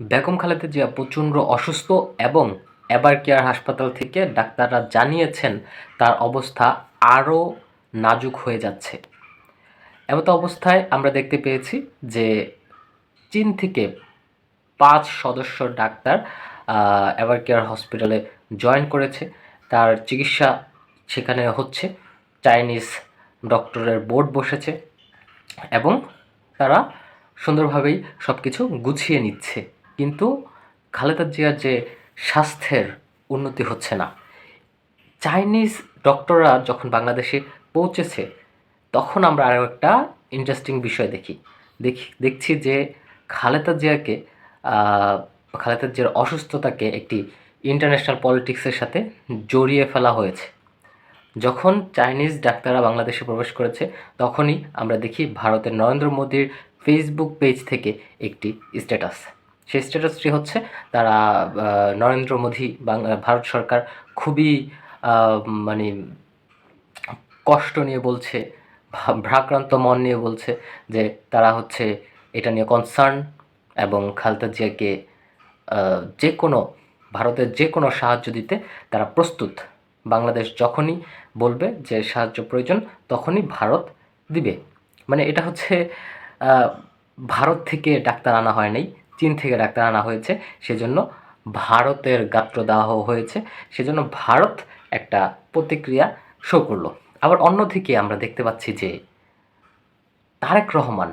বেগম খালেদা জিয়া প্রচণ্ড অসুস্থ এবং এবার কেয়ার হাসপাতাল থেকে ডাক্তাররা জানিয়েছেন, তার অবস্থা আরও নাজুক হয়ে যাচ্ছে। এমত অবস্থায় আমরা দেখতে পেয়েছি যে চীন থেকে পাঁচ সদস্য ডাক্তার এভার কেয়ার হসপিটালে জয়েন করেছে। তার চিকিৎসা সেখানে হচ্ছে। চাইনিজ ডক্টরের বোর্ড বসেছে এবং তারা সুন্দরভাবেই সব কিছু গুছিয়ে নিচ্ছে। কিন্তু খালেদা জিয়ার যে স্বাস্থ্যের উন্নতি হচ্ছে না। চাইনিজ ডক্টররা যখন বাংলাদেশে পৌঁছেছে, তখন আমরা আরও একটা ইন্টারেস্টিং বিষয় দেখি। দেখি, দেখছি যে খালেদা জিয়াকে খালেদা জিয়ার অসুস্থতাকে একটি ইন্টারন্যাশনাল পলিটিক্সের সাথে জড়িয়ে ফেলা হয়েছে। যখন চাইনিজ ডাক্তাররা বাংলাদেশে প্রবেশ করেছে, তখনই আমরা দেখি ভারতের নরেন্দ্র মোদীর ফেসবুক পেজ থেকে একটি স্ট্যাটাস সেই স্ট্যাটাসটি হচ্ছে তারা নরেন্দ্র মোদী ভারত সরকার খুবই মানে কষ্ট নিয়ে বলছে ভ্রাক্রান্ত মন নিয়ে বলছে যে তারা হচ্ছে এটা নিয়ে কনসার্ন এবং খালেদা জিয়াকে যে কোনো, ভারতের যে কোনো সাহায্য দিতে তারা প্রস্তুত। বাংলাদেশ যখনই বলবে যে সাহায্য প্রয়োজন তখনই ভারত দিবে। মানে এটা হচ্ছে ভারত থেকে ডাক্তার আনা হয় নাই। চীন থেকে ডাক্তার আনা হয়েছে। সেজন্য ভারতের গাত্রদাহ হয়েছে। সেজন্য ভারত একটা প্রতিক্রিয়া শো করল। আবার অন্যদিকে আমরা দেখতে পাচ্ছি যে তারেক রহমান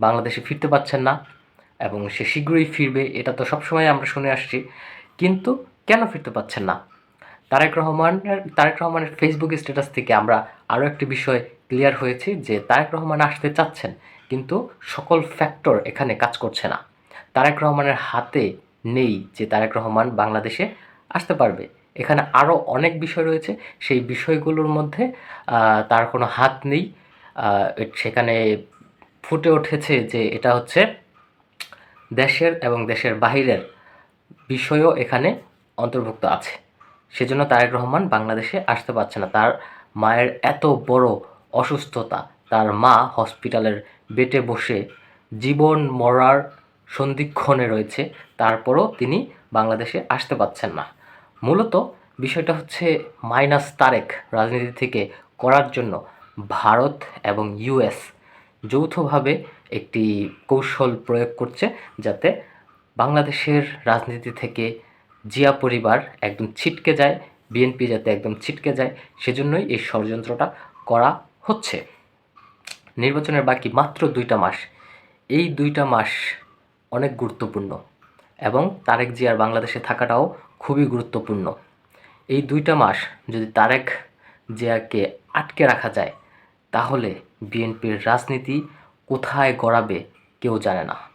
বাংলাদেশে ফিরতে পারছেন না এবং সে শীঘ্রই ফিরবে, এটা তো সবসময় আমরা শুনে আসছি। কিন্তু কেন ফিরতে পারছেন না? তারেক রহমানের তারেক রহমানের ফেসবুক স্ট্যাটাস থেকে আমরা আরও একটি বিষয় ক্লিয়ার হয়েছি যে তারেক রহমান আসতে চাচ্ছেন, কিন্তু সকল ফ্যাক্টর এখানে কাজ করছে না। তারেক রহমানের হাতে নেই যে তারেক রহমান বাংলাদেশে আসতে পারবে। এখানে আরও অনেক বিষয় রয়েছে। সেই বিষয়গুলোর মধ্যে তার কোনো হাত নেই। সেখানে ফুটে উঠেছে যে এটা হচ্ছে দেশের এবং দেশের বাহিরের বিষয়ও এখানে অন্তর্ভুক্ত আছে। সেজন্য তারেক রহমান বাংলাদেশে আসতে পারছে না। তার মায়ের এত বড় অসুস্থতা, তার মা হসপিটালের বেটে বসে জীবন মরার সন্ধিক্ষণে রয়েছে, তারপরও তিনি বাংলাদেশে আসতে পারছেন না। মূলত বিষয়টা হচ্ছে মাইনাস তারেক রাজনীতি থেকে করার জন্য ভারত এবং ইউএস যৌথভাবে একটি কৌশল প্রয়োগ করছে যাতে বাংলাদেশের রাজনীতি থেকে জিয়া পরিবার একদম ছিটকে যায়, বিএনপি যাতে একদম ছিটকে যায়, সেজন্যই এই ষড়যন্ত্রটা করা হচ্ছে। নির্বাচনের বাকি মাত্র দুইটা মাস। এই দুইটা মাস অনেক গুরুত্বপূর্ণ এবং তারেক জিয়ার বাংলাদেশে থাকাটাও খুবই গুরুত্বপূর্ণ। এই দুইটা মাস যদি তারেক জিয়াকে আটকে রাখা যায়, তাহলে বিএনপির রাজনীতি কোথায় গড়াবে কেউ জানে না।